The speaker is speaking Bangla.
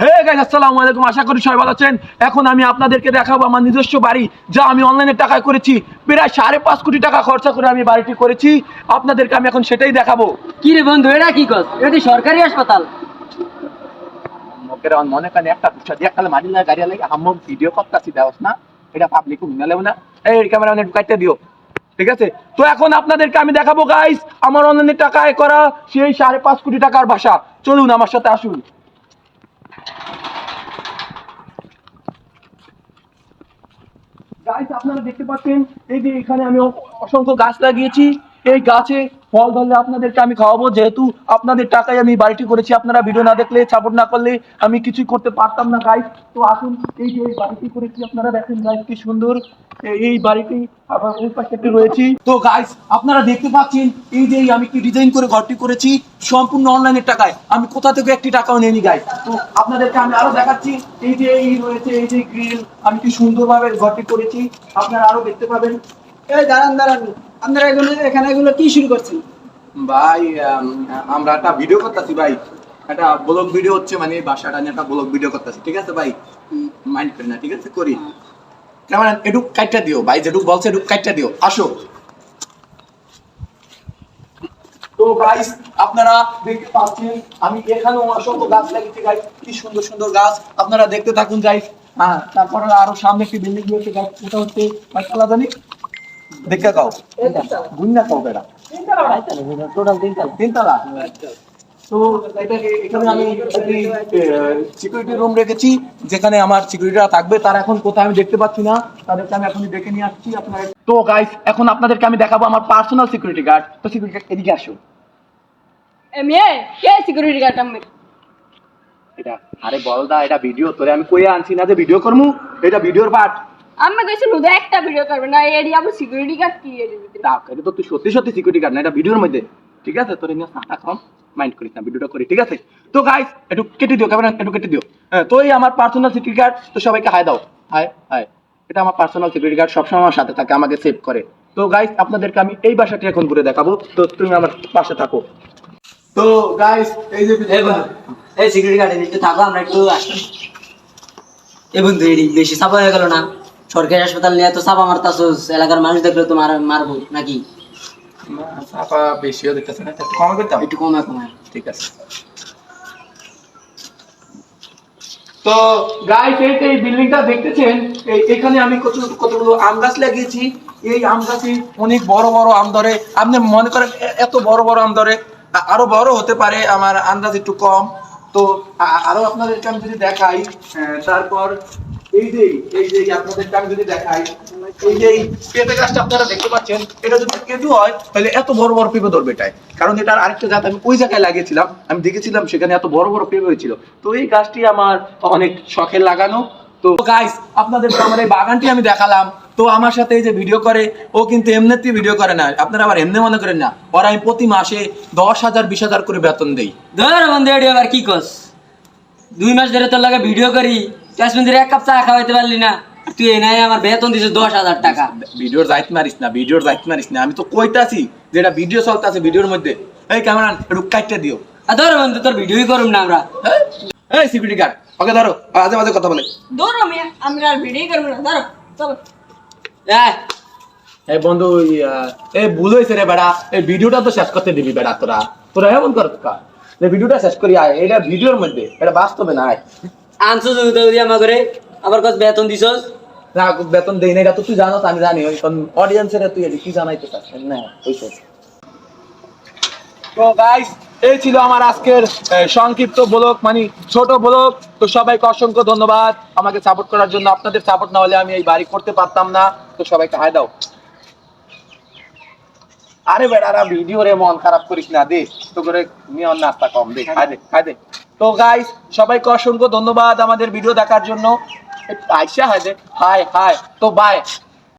হে গাইস আসসালামু আলাইকুম। আশা করি সবাই ভালো আছেন। এখন আমি আপনাদেরকে দেখাবো আমার নিজস্ব বাড়ি যা আমি অনলাইনে টাকায় করেছি। প্রায় সাড়ে পাঁচ কোটি টাকা খরচা করে আমি বাড়িটি করেছি। আপনাদেরকে আমি এখন সেটাই দেখাবো। কি রে বন্ধু এটা কি কস? এটা সরকারি হাসপাতাল? লোকের মনে একটা পুষা দিয়ে কালে মারি না গাড়ি লাগে ভিডিও করতেছি না। এটা পাবলিক না এই ক্যামেরা অনেক কাটতে দিও। ঠিক আছে? তো এখন আপনাদেরকে আমি দেখাবো গাইস আমার অনলাইনে টাকায় করা সেই সাড়ে পাঁচ কোটি টাকার বাসা। চলুন আমার সাথে আসুন। গাইস আপনারা দেখতে পাচ্ছেন এই যে এখানে আমি অসংখ্য গাছ লাগিয়েছি। এই গাছে ফল ধরলে আপনাদেরকে আমি খাওয়াবো। যেহেতু আপনাদের টাকায় আমি বাড়িটি করেছি, আপনারা ভিডিও না দেখলে সাপোর্ট না করলে আমি কিছুই করতে পারতাম না গাইস তো আসুন, এই যে বাড়িটি করেছি, আপনারা দেখেন গাইস কি সুন্দর। এই- বাড়িটি আবার ওই রয়েছে। তো গাইস আপনারা দেখতে পাচ্ছেন, এই যে আমি কি ডিজাইন করে ঘরটি করেছি, সম্পূর্ণ অনলাইনের টাকায়। আমি কোথা থেকে একটি টাকাও নিয়ে নি গাইস তো, আপনাদেরকে আমি আরও দেখাচ্ছি, এই যে এই রয়েছে, এই যে গ্রিল আমি কি সুন্দরভাবে ঘরটি করেছি। আপনারা আরও দেখতে পাবেন। এই দাঁড়ান দাঁড়ান। আপনারা এগুলো এখানে এগুলো কি শুরু করছেন? ভাই আমরা একটা ভিডিও করতেছি ভাই। একটা ব্লগ ভিডিও হচ্ছে মানে বাসাটা নিয়ে একটা ব্লগ ভিডিও করতেছি ঠিক আছে ভাই? মাইন্ড করি না ঠিক আছে? করি। দিও ভাই যেটুক বলছে দিও। আসো। তো গাইস আপনারা দেখতে পাচ্ছেন আমি এখানেও অসংখ্য গাছ লাগিয়েছি গাইস কি সুন্দর সুন্দর গাছ। আপনারা দেখতে থাকুন গাইস হ্যাঁ তারপরে আরও সামনে একটি বিল্ডিং রয়েছে গাইস ওটা হচ্ছে জানি দেখতে কাও গুন্না কাও বেড়া টোটাল তিনতলা। তিনতলা তো এটাকে এখানে আমি সিকিউরিটি রুম রেখেছি যেখানে আমার সিকিউরিটিরা থাকবে। তারা এখন কোথায় আমি দেখতে পাচ্ছি না। তাদেরকে আমি এখনই ডেকে নিয়ে আসছি আপনারা। তো গাইস এখন আপনাদেরকে আমি দেখাবো আমার পার্সোনাল সিকিউরিটি গার্ড তো সিকিউরিটি এদিকে আসো। কে সিকিউরিটি গার্ড আমি এটা আরে বলদা এটা ভিডিও তোরে আমি কই আনছি না যে ভিডিও করমু। এটা ভিডিওর পার্ট আমি কইছি নুদা একটা ভিডিও করবে না আবার সিকিউরিটি গার্ড কি এটা তো তুই সত্যি সত্যি সিকিউরিটি গার্ড না এটা ভিডিওর মধ্যে। ঠিক আছে? তোর নিয়ে সাটা কম মাইন্ড করিস না ভিডিওটা করি ঠিক আছে? তো গাইস একটু কেটে দিও ক্যামেরা একটু কেটে দিও। হ্যাঁ, তো আমার পার্সোনাল সিকিউরিটি গার্ড তো সবাইকে হাই দাও। হাই হাই এটা আমার পার্সোনাল সিকিউরিটি গার্ড সবসময় আমার সাথে থাকে আমাকে সেভ করে। তো গাইস আপনাদেরকে আমি এই বাসাটি এখন ঘুরে দেখাবো। তো তুমি আমার পাশে থাকো। তো গাইস এই যে এই সিকিউরিটি গার্ড একটু থাকো আমরা একটু আসলাম এই বন্ধু বেশি চাপা হয়ে গেল না? সরকারি হাসপাতাল নিয়ে তো চাপা মারতাছোস এলাকার মানুষ দেখলে তো মার মারবো নাকি? চাপা বেশিও দেখতেছে না একটু কমে করতাম একটু কমে কমে ঠিক আছে। তো গাইস এই বিল্ডিংটা দেখতেছেন এখানে আমি কত কতগুলো আম গাছ লাগিয়েছি। এই আম গাছে অনেক বড় বড় আম ধরে। আপনি মনে করেন এত বড় বড় আম ধরে। আরও বড় হতে পারে আমার আন্দাজ একটু কম। তো আরও আপনাদেরকে আমি যদি দেখাই তারপর এই যে এই যে আপনাদেরকে আমি যদি দেখাই দেখেছিলাম সেখানে এত বড় বড় পেঁপে হয়েছিল। তো এই গাছটি আমার অনেক লাগানো। তো গাইস আপনাদের আমার এই বাগানটি আমি দেখালাম। তো আমার সাথে এই যে ভিডিও করে, ও কিন্তু এমনিতেই ভিডিও করে না। আপনারা আবার এমনি মনে করেন না। ওরা আমি প্রতি মাসে দশ হাজার, বিশ হাজার করে বেতন দেই। কি কস দুই মাস ধরে তোর লাগে ভিডিও করি। ক্যাশমন্দিরে এক কাপ চা খাওয়াইতে পারলি না। তুই এই নাই আমার বেতন দিছিস দশ হাজার টাকা। ভিডিওর দায়িত্ব মারিস না ভিডিওর দায়িত্ব মারিস না। আমি তো কইতাছি যেটা ভিডিও চলতেছে ভিডিওর মধ্যে। এই ক্যামেরা একটু কাটটা দিও। আর ধর বন্ধু তোর ভিডিওই করুম না আমরা। হ্যাঁ? এই সিকিউরিটি গার্ড ওকে ধরো আজে বাজে কথা বলে। দৌড় আমি আমি আর ভিডিও করব না ধরো চলো। এই, এই বন্ধু এই ভুল হয়েছে রে বেড়া। এই ভিডিওটা তো শেষ করতে দিবি বেড়া তোরা। তোরা এমন কর ভিডিওটা শেষ করি আয় এটা ভিডিওর মধ্যে এটা বাস্তবে না আয়। আনছো জমিতে করে আবার কস বেতন দিছস? না বেতন দেই না এটা তো তুই জানো আমি জানি ওই অডিয়েন্সের তুই এটা কি জানাইতে না ওইসব। তো গাইস এই ছিল আমার আজকের সংক্ষিপ্ত ব্লগ মানে ছোট ব্লগ। তো সবাইকে অসংখ্য ধন্যবাদ। আমাকে সাপোর্ট করার জন্য আপনাদের সাপোর্ট না হলে আমি এই বাড়ি করতে পারতাম না। তো সবাইকে হাই দাও। আরে বেড়ারা ভিডিও রে মন খারাপ করিস না দে। তো করে নিয়ে নাস্তা কম দে। খাই দে খাই দে। তো গাইস সবাইকে অসংখ্য ধন্যবাদ আমাদের ভিডিও দেখার জন্য। আইসা হাজে হাই হাই তো বাই